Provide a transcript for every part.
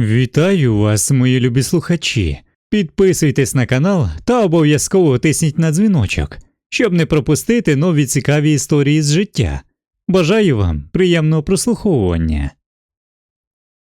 Вітаю вас, мої любі слухачі. Підписуйтесь на канал та обов'язково тисніть на дзвіночок, щоб не пропустити нові цікаві історії з життя. Бажаю вам приємного прослуховування.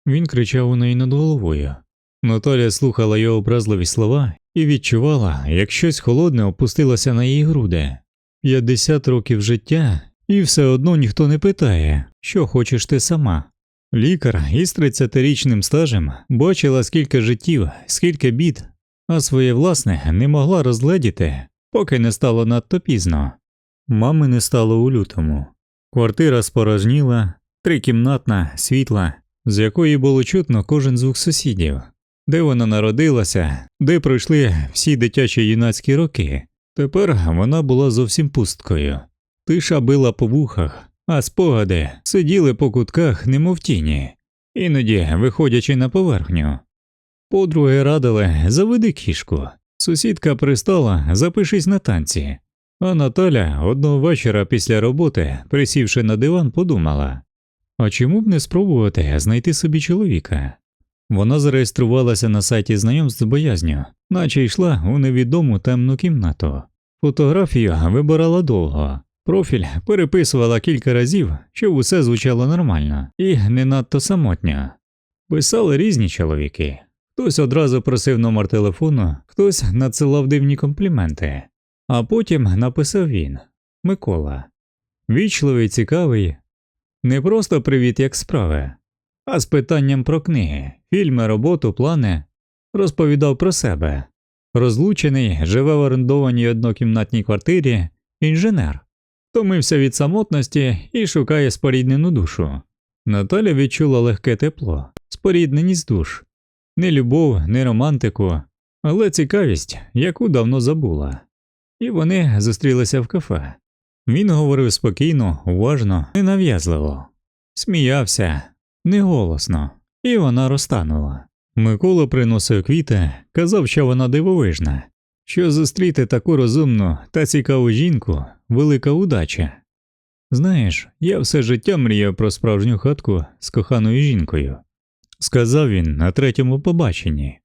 Він кричав у неї над головою. Наталя слухала його образливі слова і відчувала, як щось холодне опустилося на її груди. 50 років життя, і все одно ніхто не питає, що хочеш ти сама. Лікар із 30-річним стажем бачила скільки життів, скільки бід, а своє власне не могла розгледіти, поки не стало надто пізно. Мами не стало у лютому. Квартира спорожніла, трикімнатна, світла, з якої було чутно кожен звук сусідів, де вона народилася, де пройшли всі дитячі юнацькі роки. Тепер вона була зовсім пусткою. Тиша била по вухах, а спогади сиділи по кутках, немов тіні, іноді виходячи на поверхню. Подруги радили заведи кішку. Сусідка пристала, запишись на танці. А Наталя одного вечора після роботи, присівши на диван, подумала а чому б не спробувати знайти собі чоловіка? Вона зареєструвалася на сайті знайомств з боязню, наче йшла у невідому темну кімнату. Фотографію вибирала довго, профіль переписувала кілька разів, щоб усе звучало нормально і не надто самотньо. Писали різні чоловіки. Хтось одразу просив номер телефону, хтось надсилав дивні компліменти, а потім написав він Микола. Вічливий, цікавий, не просто привіт, як справи, а з питанням про книги, фільми, роботу, плани розповідав про себе. Розлучений, живе в орендованій однокімнатній квартирі, інженер, втомився від самотності і шукає споріднену душу. Наталя відчула легке тепло, спорідненість душ, не любов, не романтику, але цікавість, яку давно забула. І вони зустрілися в кафе. Він говорив спокійно, уважно, ненав'язливо, сміявся, неголосно, і вона розтанула. Микола приносив квіти, казав, що вона дивовижна, що зустріти таку розумну та цікаву жінку велика удача. Знаєш, я все життя мріяв про справжню хатку з коханою жінкою, сказав він на третьому побаченні.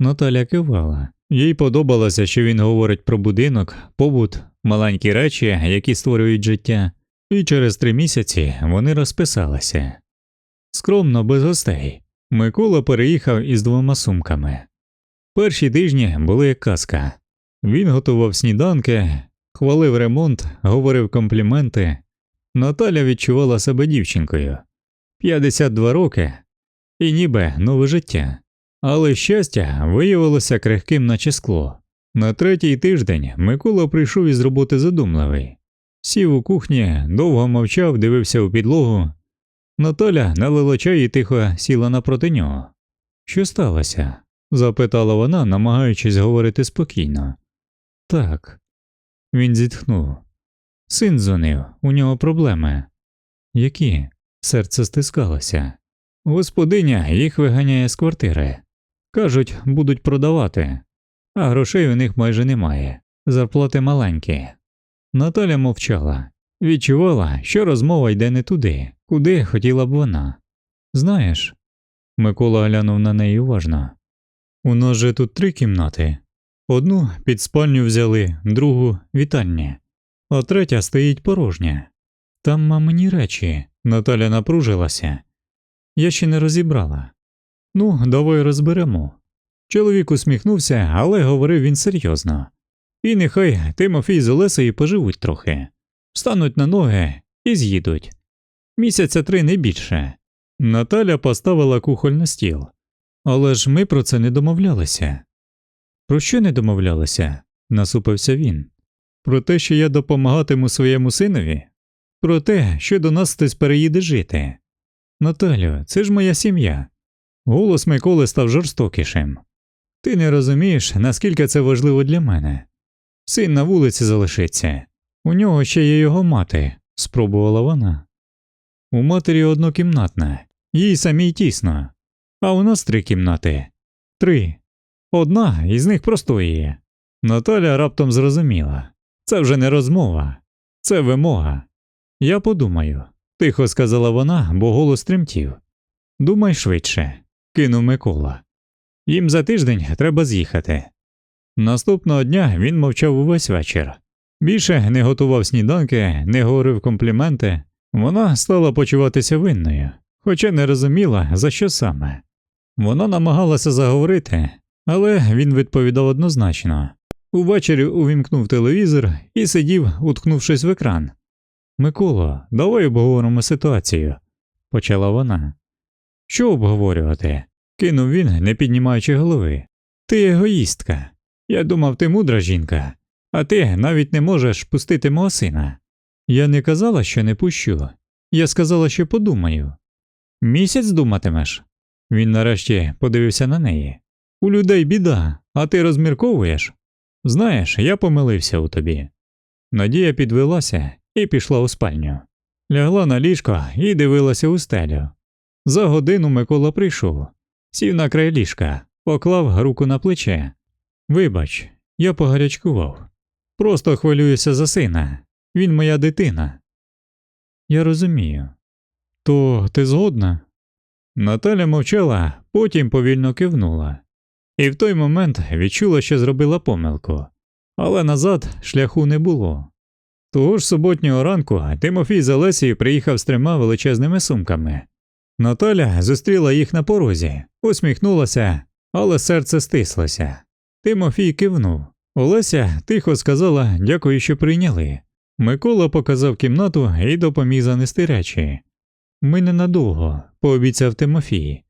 Наталя кивала. Їй подобалося, що він говорить про будинок, побут, маленькі речі, які створюють життя, і через три місяці вони розписалися. Скромно, без гостей. Микола переїхав із двома сумками. Перші тижні були як казка. Він готував сніданки, хвалив ремонт, говорив компліменти. Наталя відчувала себе дівчинкою 52 роки і ніби нове життя. Але щастя виявилося крихким, наче скло. На третій тиждень Микола прийшов із роботи задумливий. Сів у кухні, довго мовчав, дивився у підлогу. Наталя налила чай і тихо сіла напроти нього. Що сталося? запитала вона, намагаючись говорити спокійно. Так. Він зітхнув. Син дзвонив, у нього проблеми. Які? Серце стискалося. Господиня їх виганяє з квартири. Кажуть, будуть продавати, а грошей у них майже немає, зарплати маленькі. Наталя мовчала, відчувала, що розмова йде не туди, куди хотіла б вона. Знаєш, Микола глянув на неї уважно. У нас же тут три кімнати. Одну під спальню взяли, другу вітальня, а третя стоїть порожня. Там мамині речі, Наталя напружилася. Я ще не розібрала. Ну, давай розберемо. Чоловік усміхнувся, але говорив він серйозно. І нехай Тимофій з Олесею поживуть трохи, встануть на ноги і з'їдуть. Місяця три не більше. Наталя поставила кухоль на стіл. Але ж ми про це не домовлялися. Про що не домовлялися? насупився він. Про те, що я допомагатиму своєму синові? Про те, що до нас хтось переїде жити. Наталю, це ж моя сім'я. Голос Миколи став жорстокішим. Ти не розумієш, наскільки це важливо для мене. Син на вулиці залишиться, у нього ще є його мати, спробувала вона. У матері однокімнатна, їй самій тісно, а у нас три кімнати. Три. Одна із них простоює. Наталя раптом зрозуміла це вже не розмова, це вимога. Я подумаю, тихо сказала вона, бо голос тремтів. Думай швидше. кинув Микола. Їм за тиждень треба з'їхати. Наступного дня він мовчав увесь вечір. Більше не готував сніданки, не говорив компліменти. Вона стала почуватися винною, хоча не розуміла, за що саме. Вона намагалася заговорити, але він відповідав однозначно. Увечері увімкнув телевізор і сидів, уткнувшись в екран. Миколо, давай обговоримо ситуацію, почала вона. Що обговорювати? кинув він, не піднімаючи голови. Ти егоїстка. Я думав, ти мудра жінка, а ти навіть не можеш пустити мого сина. Я не казала, що не пущу. Я сказала, що подумаю. Місяць думатимеш? Він нарешті подивився на неї. У людей біда, а ти розмірковуєш? Знаєш, я помилився у тобі. Надія підвелася і пішла у спальню. Лягла на ліжко і дивилася у стелю. За годину Микола прийшов, сів на край ліжка, поклав руку на плече. Вибач, я погарячкував. Просто хвилююся за сина. Він моя дитина. Я розумію. То ти згодна? Наталя мовчала, потім повільно кивнула. І в той момент відчула, що зробила помилку, але назад шляху не було. Того ж суботнього ранку Тимофій з Олесією приїхав з трьома величезними сумками. Наталя зустріла їх на порозі, усміхнулася, але серце стислося. Тимофій кивнув. Олеся тихо сказала дякую, що прийняли. Микола показав кімнату і допоміг занести речі. Ми ненадовго, пообіцяв Тимофій.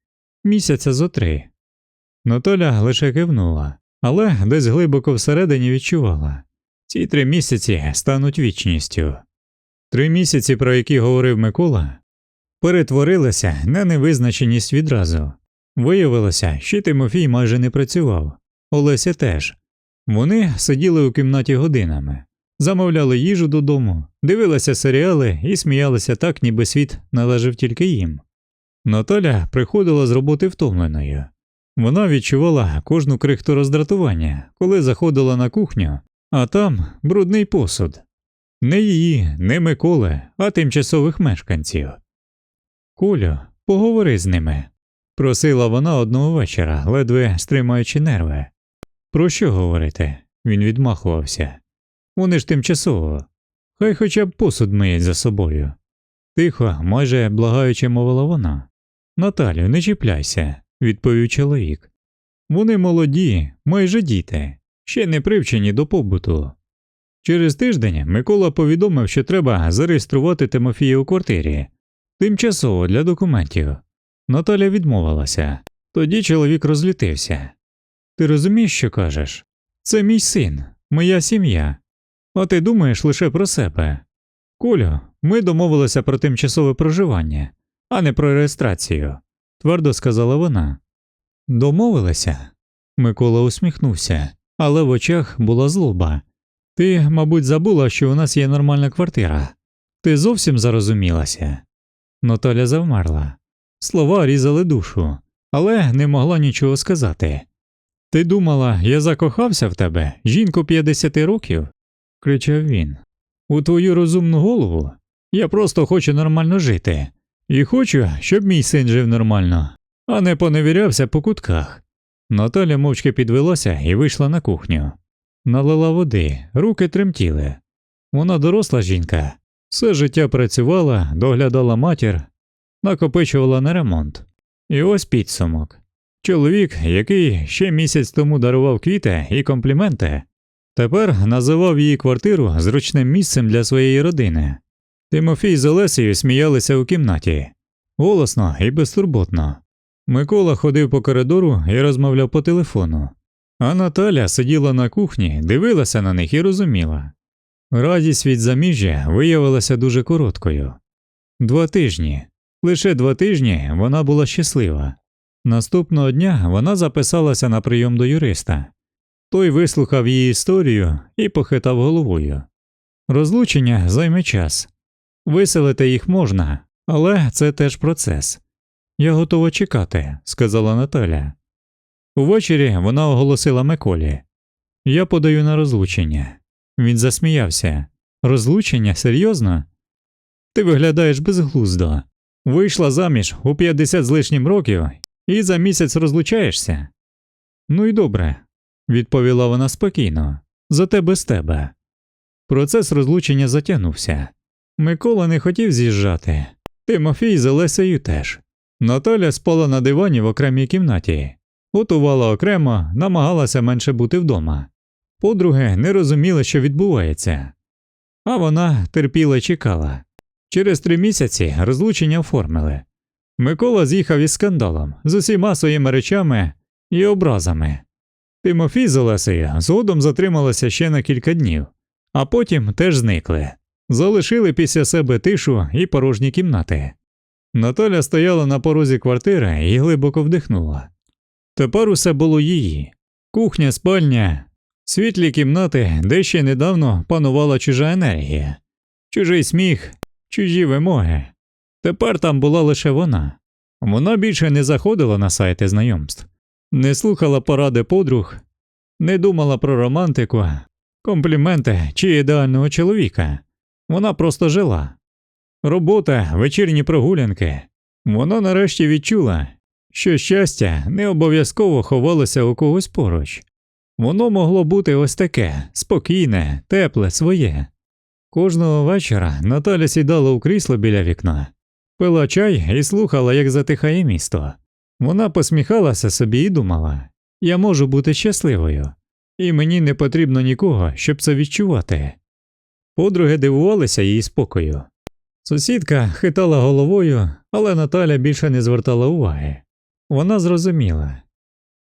Місяця зо три. Наталя лише кивнула, але десь глибоко всередині відчувала. Ці три місяці стануть вічністю. Три місяці, про які говорив Микола, перетворилися на невизначеність відразу. Виявилося, що Тимофій майже не працював, Олеся теж. Вони сиділи у кімнаті годинами, замовляли їжу додому, дивилися серіали і сміялися так, ніби світ належав тільки їм. Наталя приходила з роботи втомленою. Вона відчувала кожну крихту роздратування, коли заходила на кухню, а там брудний посуд. Не її, не Миколи, а тимчасових мешканців. Колю, поговори з ними, просила вона одного вечора, ледве стримаючи нерви. Про що говорити? Він відмахувався. Вони ж тимчасово. Хай хоча б посуд миють за собою. Тихо, майже благаючи мовила вона. Наталю, не чіпляйся, відповів чоловік. Вони молоді, майже діти, ще не привчені до побуту. Через тиждень Микола повідомив, що треба зареєструвати Тимофія у квартирі тимчасово для документів. Наталя відмовилася. Тоді чоловік розлютився. Ти розумієш, що кажеш? Це мій син, моя сім'я. А ти думаєш лише про себе. Колю, ми домовилися про тимчасове проживання, а не про реєстрацію, твердо сказала вона. Домовилися? Микола усміхнувся, але в очах була злоба. Ти, мабуть, забула, що у нас є нормальна квартира. Ти зовсім зарозумілася. Наталя завмерла. Слова різали душу, але не могла нічого сказати. Ти думала, я закохався в тебе, жінку 50 років? кричав він. У твою розумну голову я просто хочу нормально жити, і хочу, щоб мій син жив нормально, а не поневірявся по кутках. Наталя мовчки підвелася і вийшла на кухню. Налила води, руки тремтіли. Вона доросла жінка, все життя працювала, доглядала матір, накопичувала на ремонт. І ось підсумок. Чоловік, який ще місяць тому дарував квіти і компліменти, тепер називав її квартиру зручним місцем для своєї родини. Тимофій з Олесею сміялися у кімнаті голосно і безтурботно. Микола ходив по коридору і розмовляв по телефону, а Наталя сиділа на кухні, дивилася на них і розуміла. Радість від заміжжя виявилася дуже короткою. Два тижні, лише два тижні вона була щаслива. Наступного дня вона записалася на прийом до юриста. Той вислухав її історію і похитав головою. Розлучення займе час. Виселити їх можна, але це теж процес. Я готова чекати, сказала Наталя. Увечері вона оголосила Миколі Я подаю на розлучення. Він засміявся. Розлучення? Серйозно? Ти виглядаєш безглуздо. Вийшла заміж у 50 з лишнім років і за місяць розлучаєшся. Ну і добре, відповіла вона спокійно, зате без тебе. Процес розлучення затягнувся. Микола не хотів з'їжджати. Тимофій з Олесею теж. Наталя спала на дивані в окремій кімнаті, готувала окремо, намагалася менше бути вдома. Подруги не розуміли, що відбувається. А вона терпіла чекала. Через три місяці розлучення оформили. Микола з'їхав із скандалом з усіма своїми речами і образами. Тимофій з Олесею згодом затрималися ще на кілька днів, а потім теж зникли. Залишили після себе тишу і порожні кімнати. Наталя стояла на порозі квартири і глибоко вдихнула. Тепер усе було її кухня, спальня, світлі кімнати, де ще недавно панувала чужа енергія, чужий сміх, чужі вимоги. Тепер там була лише вона. Вона більше не заходила на сайти знайомств, не слухала поради подруг, не думала про романтику, компліменти чи ідеального чоловіка. Вона просто жила. Робота, вечірні прогулянки. Вона нарешті відчула, що щастя не обов'язково ховалося у когось поруч. Воно могло бути ось таке спокійне, тепле, своє. Кожного вечора Наталя сідала у крісло біля вікна, пила чай і слухала, як затихає місто. Вона посміхалася собі і думала я можу бути щасливою, і мені не потрібно нікого, щоб це відчувати. Подруги дивувалися її спокою. Сусідка хитала головою, але Наталя більше не звертала уваги. Вона зрозуміла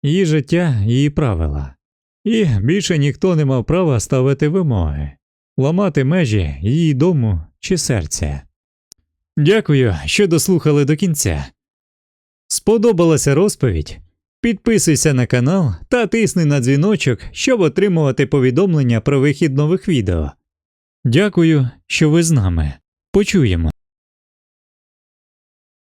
її життя, її правила, і більше ніхто не мав права ставити вимоги, ламати межі її дому чи серця. Дякую, що дослухали до кінця. Сподобалася розповідь? Підписуйся на канал та тисни на дзвіночок, щоб отримувати повідомлення про вихід нових відео. Дякую, що ви з нами. Почуємо.